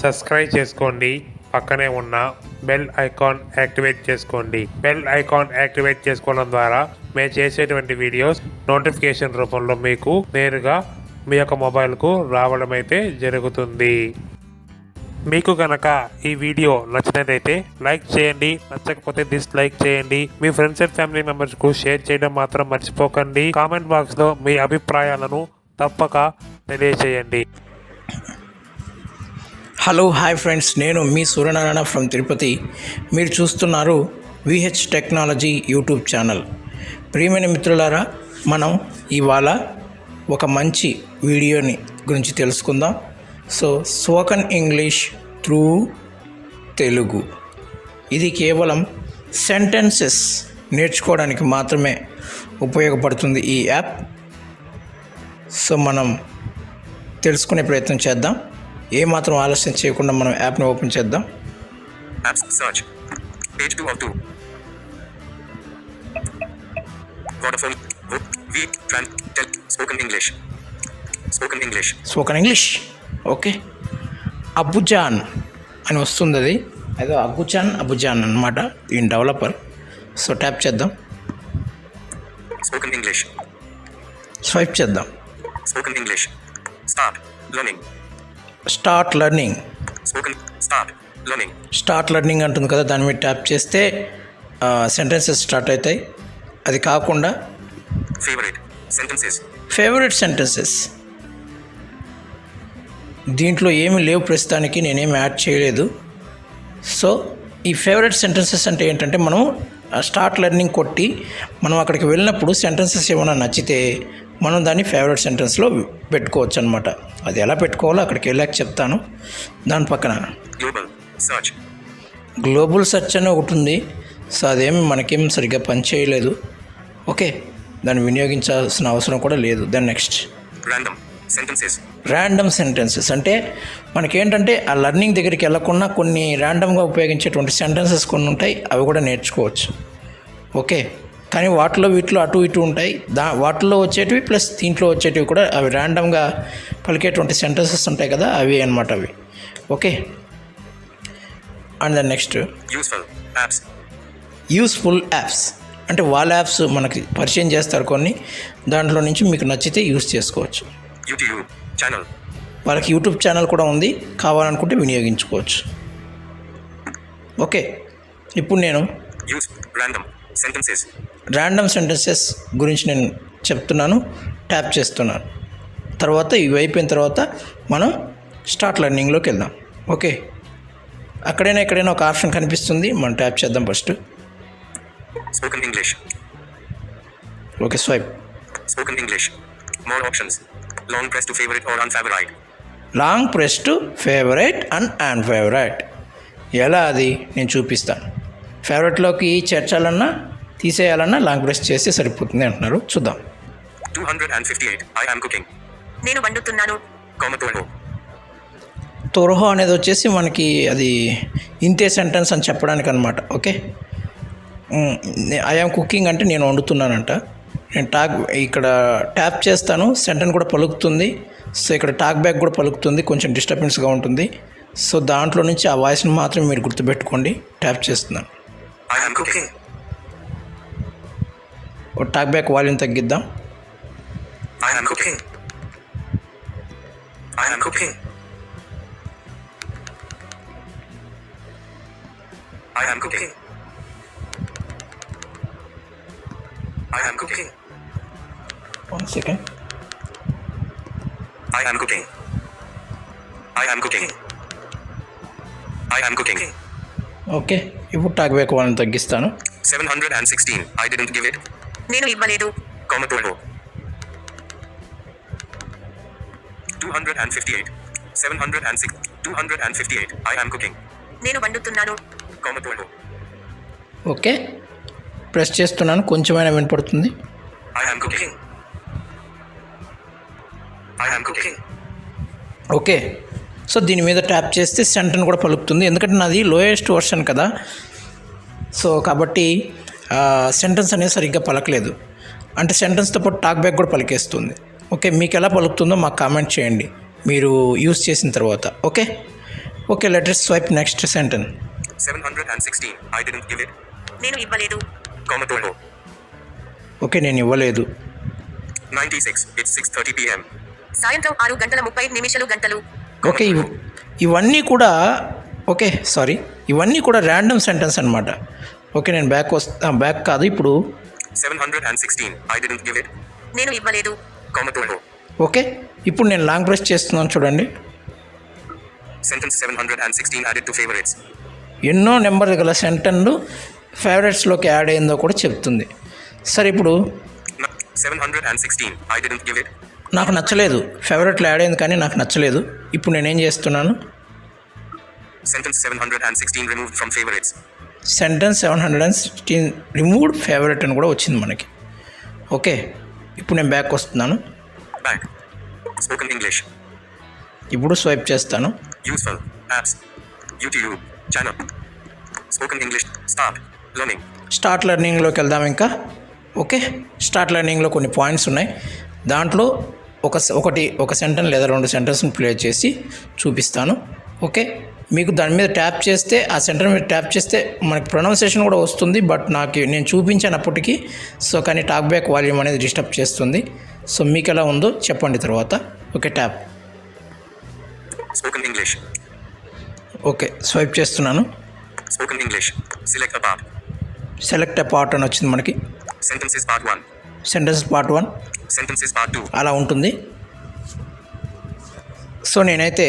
Subscribe చేసుకోండి. పక్కనే ఉన్న బెల్ ఐకాన్ యాక్టివేట్ చేసుకోండి. బెల్ ఐకాన్ యాక్టివేట్ చేసుకోవడం ద్వారా మేము చేసేటువంటి వీడియోస్ నోటిఫికేషన్ రూపంలో మీకు నేరుగా మీ యొక్క మొబైల్కు రావడం అయితే జరుగుతుంది. మీకు కనుక ఈ వీడియో నచ్చినట్లయితే లైక్ చేయండి. నచ్చకపోతే డిస్లైక్ చేయండి. మీ ఫ్రెండ్స్ అండ్ ఫ్యామిలీ మెంబర్స్కు షేర్ చేయడం మాత్రం మర్చిపోకండి. కామెంట్ బాక్స్లో మీ అభిప్రాయాలను తప్పక తెలియచేయండి. హలో హాయ్ ఫ్రెండ్స్ నేను మీ సూర్యనారాయణ ఫ్రమ్ తిరుపతి. మీరు చూస్తున్నారు విహెచ్ టెక్నాలజీ యూట్యూబ్ ఛానల్ ప్రియమైన మిత్రులారా మనం ఇవాళ ఒక మంచి వీడియోని గురించి తెలుసుకుందాం. So spoken English through Telugu. ఇది కేవలం సెంటెన్సెస్ నేర్చుకోవడానికి మాత్రమే ఉపయోగపడుతుంది ఈ యాప్ సో మనం తెలుసుకునే ప్రయత్నం చేద్దాం. ఏ మాత్రం ఆలస్యం చేయకుండా మనం యాప్ని ఓపెన్ చేద్దాం. సర్చ్ పేజ్ టూ టూ వాటర్ఫోన్ వీ ట్రాన్ tell spoken English spoken English spoken English okay Abbujan అని వస్తుంది అది అదో అబ్బుజాన్ అబ్బుజాన్ అన్నమాట. ఈయన డెవలపర్ సో ట్యాప్ చేద్దాం. స్పోకెన్ ఇంగ్లీష్ స్వైప్ చేద్దాం. Spoken English star learning start learning Spoken. Start. Learning. Start learning అంటుంది కదా దాని మీద ట్యాప్ చేస్తే సెంటెన్సెస్ స్టార్ట్ అవుతాయి అది కాకుండా Favorite. Sentences. ఫేవరెట్ సెంటెన్సెస్ దీంట్లో ఏమీ లేవు ప్రస్తుతానికి నేనేమి యాడ్ చేయలేదు సో ఈ ఫేవరెట్ సెంటెన్సెస్ అంటే ఏంటంటే మనం స్టార్ట్ లెర్నింగ్ కొట్టి మనం అక్కడికి వెళ్ళినప్పుడు సెంటెన్సెస్ ఏమైనా నచ్చితే మనం దాన్ని ఫేవరెట్ సెంటెన్స్లో పెట్టుకోవచ్చు అనమాట అది ఎలా పెట్టుకోవాలో అక్కడికి వెళ్ళాక చెప్తాను. దాని పక్కన. గ్లోబల్ సెర్చ్ అని ఒకటి ఉంది. సో అదేమి మనకేం సరిగ్గా పనిచేయలేదు ఓకే దాన్ని వినియోగించాల్సిన అవసరం కూడా లేదు. దాని నెక్స్ట్. ర్యాండమ్ సెంటెన్సెస్ అంటే మనకేంటంటే ఆ లర్నింగ్ దగ్గరికి వెళ్ళకుండా కొన్ని ర్యాండమ్గా ఉపయోగించేటువంటి సెంటెన్సెస్ కొన్ని ఉంటాయి. అవి కూడా నేర్చుకోవచ్చు. ఓకే. కానీ వాటిలో వీటిలో అటు ఇటు ఉంటాయి దా వాటిలో వచ్చేటివి ప్లస్ దీంట్లో వచ్చేటివి కూడా అవి ర్యాండమ్గా పలికేటువంటి సెంటెన్సెస్ ఉంటాయి కదా అవి అనమాట అవి okay and then next Useful. Apps. Useful apps అంటే వాళ్ళ యాప్స్ మనకి పరిచయం చేస్తారు కొన్ని దాంట్లో నుంచి మీకు నచ్చితే యూస్ చేసుకోవచ్చు YouTube. Channel. వాళ్ళకి యూట్యూబ్ ఛానల్ కూడా ఉంది కావాలనుకుంటే వినియోగించుకోవచ్చు ఓకే ఇప్పుడు నేను. Random. Sentences. ర్యాండమ్ సెంటెన్సెస్ గురించి నేను చెప్తున్నాను ట్యాప్ చేస్తున్నాను తర్వాత ఇవి అయిపోయిన తర్వాత మనం స్టార్ట్ లెర్నింగ్లోకి వెళ్దాం ఓకే అక్కడైనా ఎక్కడైనా ఒక ఆప్షన్ కనిపిస్తుంది మనం ట్యాప్ చేద్దాం first Spoken English. Okay swipe Spoken English. More options. Long press to favorite or unfavorite. Long press to favourite and unfavourite ఎలా అది నేను చూపిస్తాను ఫేవరెట్లోకి చేర్చాలన్నా తీసేయాలన్నా లాంగ్ ప్రెస్ చేస్తే సరిపోతుంది అంటున్నారు. చూద్దాం. 258. I am cooking. నేను వండుతున్నాను. Comatolo. తొరహో అనేది వచ్చేసి మనకి అది ఇంతే సెంటెన్స్ అని చెప్పడానికి అనమాట ఓకే? ఐఆమ్ కుకింగ్ అంటే నేను వండుతున్నానంట. నేను టాక్ ఇక్కడ ట్యాప్ చేస్తాను సెంటెన్స్ కూడా పలుకుతుంది. సో ఇక్కడ టాక్ బ్యాక్ కూడా పలుకుతుంది కొంచెం డిస్టర్బెన్స్గా ఉంటుంది. సో దాంట్లో నుంచి ఆ వాయిస్ని మాత్రం మీరు గుర్తుపెట్టుకోండి ట్యాప్ చేస్తున్నాను. I am cooking. और ಟಾಕ್ ಬ್ಯಾಕ್ ವಾಲ್ಯೂಮ್ ತಗ್ಗಿದ್ದ I am cooking. I am cooking. I am cooking. I am cooking. One second. I am cooking. I am cooking. I am cooking. Okay ఇప్పుడు talk back volume తగ్గిస్తాను 716. I didn't give it. నేను ఇవ్వలేదు Comatolo. 258. 706. 258. I am cooking. నేను వండుతున్నాను Comatolo. Okay press చేస్తున్నాను కొంచెమైనా వినపడుతుంది I am cooking. I am cooking. Okay so దీని మీద ట్యాప్ చేస్తే సెంటర్ని కూడా పలుకుతుంది. ఎందుకంటే నాది లోయెస్ట్ వర్షన్ కదా. సో కాబట్టి సెంటెన్స్ అనేది సరిగ్గా పలకలేదు. అంటే సెంటెన్స్తో పాటు టాక్ బ్యాక్ కూడా పలికేస్తుంది. ఓకే మీకు ఎలా పలుకుతుందో మాకు కామెంట్ చేయండి. మీరు యూస్ చేసిన తర్వాత. Okay? Okay latest swipe next sentence 716. I didn't give it. నేను ఇవ్వలేదు. ఓకే నేను ఇవ్వలేదు. 96. It's 6:30 p.m. సాయంత్రం ఆరు గంటల ముప్పై నిమిషాలు గంటలు. ఓకే ఇవ్- ఇవన్నీ కూడా ఓకే సారీ ఇవన్నీ కూడా ర్యాండమ్ సెంటెన్స్ అనమాట ఓకే నేను బ్యాక్ వస్తా బ్యాక్ కాదు ఇప్పుడు 716. I didn't give it. నేను ఇవ్వలేదు. ఓకే ఇప్పుడు నేను లాంగ్ ప్రెస్ చేస్తున్నాను చూడండి Sentence 716 added to favorites. ఎన్నో నెంబర్ గల సెంటెన్లు ఫేవరెట్స్లోకి యాడ్ అయిందో కూడా చెప్తుంది సరే ఇప్పుడు 716. I didn't give it. నాకు నచ్చలేదు ఫేవరెట్లో యాడ్ అయింది కానీ నాకు నచ్చలేదు ఇప్పుడు నేనేం చేస్తున్నాను Sentence 716 removed from favorites. Sentence seven hundred and sixteen removed favourite అని కూడా వచ్చింది మనకి ఓకే ఇప్పుడు నేను బ్యాక్ వస్తున్నాను Back. Spoken English. ఇప్పుడు స్వైప్ చేస్తాను Useful. Apps. YouTube. Channel. Spoken English. Start. Learning. Start లెర్నింగ్లోకి వెళ్దాం ఇంకా ఓకే స్టార్ట్ లెర్నింగ్లో కొన్ని పాయింట్స్ ఉన్నాయి దాంట్లో ఒక ఒకటి ఒక సెంటెన్స్ లేదా రెండు సెంటెన్స్ని ప్లే చేసి చూపిస్తాను ఓకే మీకు దాని మీద ట్యాప్ చేస్తే ఆ సెంటర్ మీద ట్యాప్ చేస్తే మనకి ప్రొనౌన్సియేషన్ కూడా వస్తుంది బట్ నాకు నేను చూపించినప్పటికీ సో కానీ టాక్ బ్యాక్ వాల్యూమ్ అనేది డిస్టర్బ్ చేస్తుంది సో మీకు ఎలా ఉందో చెప్పండి తర్వాత okay tap English. Okay swipe చేస్తున్నాను. Select a part. Select part అని వచ్చింది మనకి Sentences part 1. Sentence part one Sentences part 2. అలా ఉంటుంది సో నేనైతే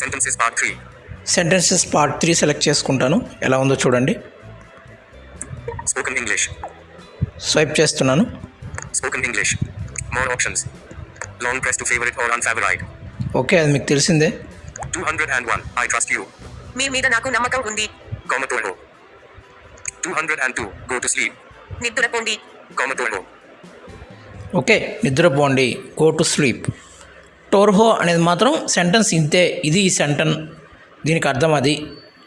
Sentences part 3. Sentences part three select చేసుకుంటాను ఎలా ఉందో చూడండి Spoken English. స్వైప్ చేస్తున్నాను Spoken English. More options. Long press to favorite or unfavorite. Okay అది మీకు తెలిసిందే 201. I trust you. మీ మీద నాకు నమ్మకం ఉంది Commodore. 202. Go to sleep. నిద్రపోండి Commodore. ఓకే నిద్రపోండి. గో టు స్లీప్ టోర్హో అనేది మాత్రం సెంటెన్స్ ఇంతే. ఇది ఈ సెంటెన్ దీనికి అర్థం అది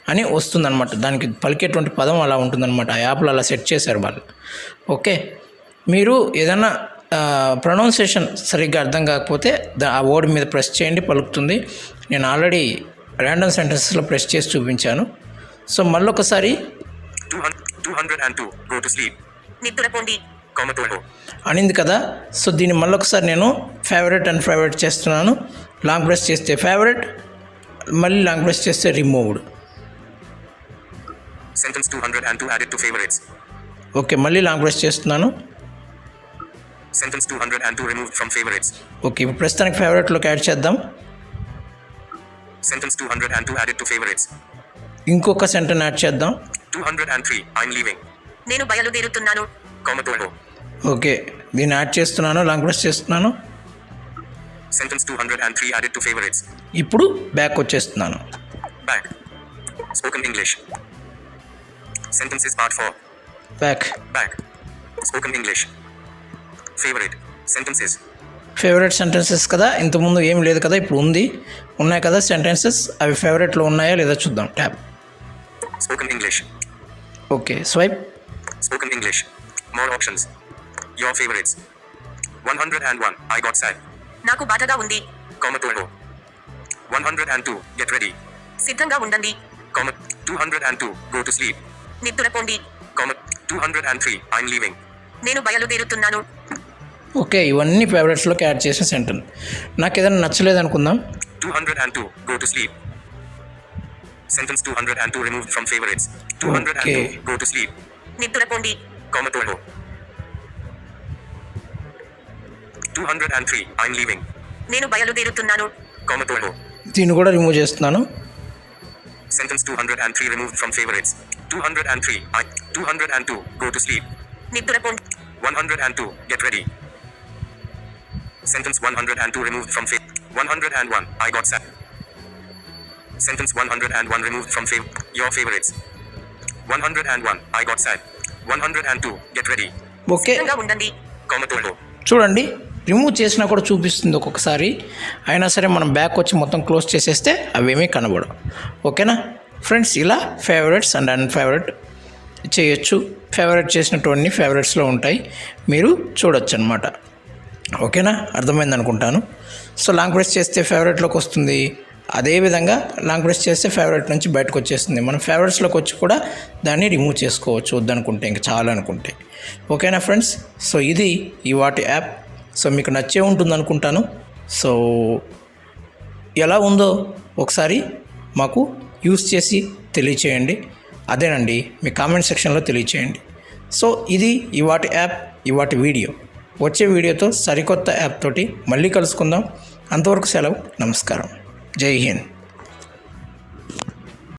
అని వస్తుందన్నమాట. దానికి పలికేటువంటి పదం అలా ఉంటుందన్నమాట. ఆ యాప్లో అలా సెట్ చేశారు వాళ్ళు. ఓకే మీరు ఏదైనా ప్రొనౌన్సియేషన్ సరిగ్గా అర్థం కాకపోతే దా- ఆ వర్డ్ మీద ప్రెస్ చేయండి పలుకుతుంది. నేను ఆల్రెడీ ర్యాండమ్ సెంటెన్సెస్లో ప్రెస్ చేసి చూపించాను. సో మళ్ళొకసారి 200, 202. Go to sleep. నిద్రపోండి. అనింది కదా సో దీన్ని మళ్ళొకసారి నేను ఫేవరెట్ అండ్ ఫేవరెట్ చేస్తున్నాను లాంగ్ ప్రెస్ చేస్తే ఫేవరెట్ మళ్ళీ లాంగ్ ప్రెస్ చేస్తే removed Sentence 202 added to favorites. Okay మళ్ళీ లాంగ్ ప్రెస్ చేస్తున్నాను Sentence 202 removed from favorites. Okay ఇప్పుడు ప్రస్తుతానికి ఫేవరెట్లోకి యాడ్ చేద్దాం Sentence 202 added to favorites. ఇంకొక సెంటెన్ యాడ్ చేద్దాం 203. I'm leaving. నేను బయలుదేరుతున్నాను Commodore. ఓకే. దీన్ని యాడ్ చేస్తున్నాను లాంగ్వేజ్ చేస్తున్నాను. Sentence two hundred and three added to favourites ఇప్పుడు బ్యాక్ వచ్చేస్తున్నాను. Back spoken English sentence is part four back back spoken English favourite sentences favourite sentences కదా. ఇంతకుముందు ఏం లేదు కదా ఇప్పుడు ఉంది. ఉన్నాయి కదా సెంటెన్సెస్ అవి ఫేవరెట్లో ఉన్నాయా లేదా చూద్దాం. Tap spoken English okay. Swipe spoken English more options English. More options. Your favorites. 101. I got sad. నాకు బాధగా ఉంది Commodore. 102. Get ready. సిద్ధంగా ఉండండి Comma. 202. Go to sleep. నిద్రపోండి Comma. 203. I'm leaving. నేను బయలుదేరుతున్నాను ఓకే ఇవన్నీ ఫేవరెట్స్లోకి యాడ్ చేసిన సెంటెన్స్ నాకు ఏదైనా నచ్చలేదు అనుకుందాం 202. Go to sleep. Sentence 202 removed from favorites. 202. Okay. Go to sleep. నిద్రపోండి Commodore. 203. I'm leaving. నేను బయలుదేరుతున్నాను Commodore. దీన్ని కూడా రిమూవ్ చేస్తున్నాను Sentence 203 removed from favorites. 203. I. 202. Go to sleep. నిద్రపోండి 102. Get ready. Sentence 102 removed from fav. 101. I got sad. Sentence 101 removed from fav. Your favorites. 101. I got sad. 102. Get ready. Okay సిద్ధంగా ఉండండి Commodore. చూడండి remove చేసినా కూడా చూపిస్తుంది ఒక్కొక్కసారి. అయినా సరే మనం బ్యాక్ వచ్చి మొత్తం క్లోజ్ చేసేస్తే అవేమీ కనబడవు. ఓకేనా? ఫ్రెండ్స్ ఇలా ఫేవరెట్స్ అండ్ అన్ ఫేవరెట్ చేయొచ్చు. ఫేవరెట్ చేసినటువంటి ఫేవరెట్స్లో ఉంటాయి. మీరు చూడొచ్చు అనమాట ఓకేనా? అర్థమైంది అనుకుంటాను. సో లాంగ్ ప్రెస్ చేస్తే ఫేవరెట్లోకి వస్తుంది. అదేవిధంగా లాంగ్ ప్రెస్ చేస్తే ఫేవరెట్ నుంచి బయటకు వచ్చేస్తుంది. మనం ఫేవరెట్స్లోకి వచ్చి కూడా దాన్ని రిమూవ్ చేసుకోవచ్చు. వద్దనుకుంటే ఇంకా చాలా అనుకుంటే. ఓకేనా ఫ్రెండ్స్ సో ఇది ఈ వాటి యాప్ సో మీకు నచ్చే ఉంటుంది అనుకుంటాను. సో ఎలా ఉందో ఒకసారి మాకు యూస్ చేసి తెలియచేయండి. అదేనండి మీ కామెంట్ సెక్షన్లో తెలియచేయండి. సో ఇది ఇవాటి యాప్ ఇవాటి వీడియో. వచ్చే వీడియోతో సరికొత్త యాప్ తోటి మళ్ళీ కలుసుకుందాం. అంతవరకు సెలవు నమస్కారం. జై హింద్.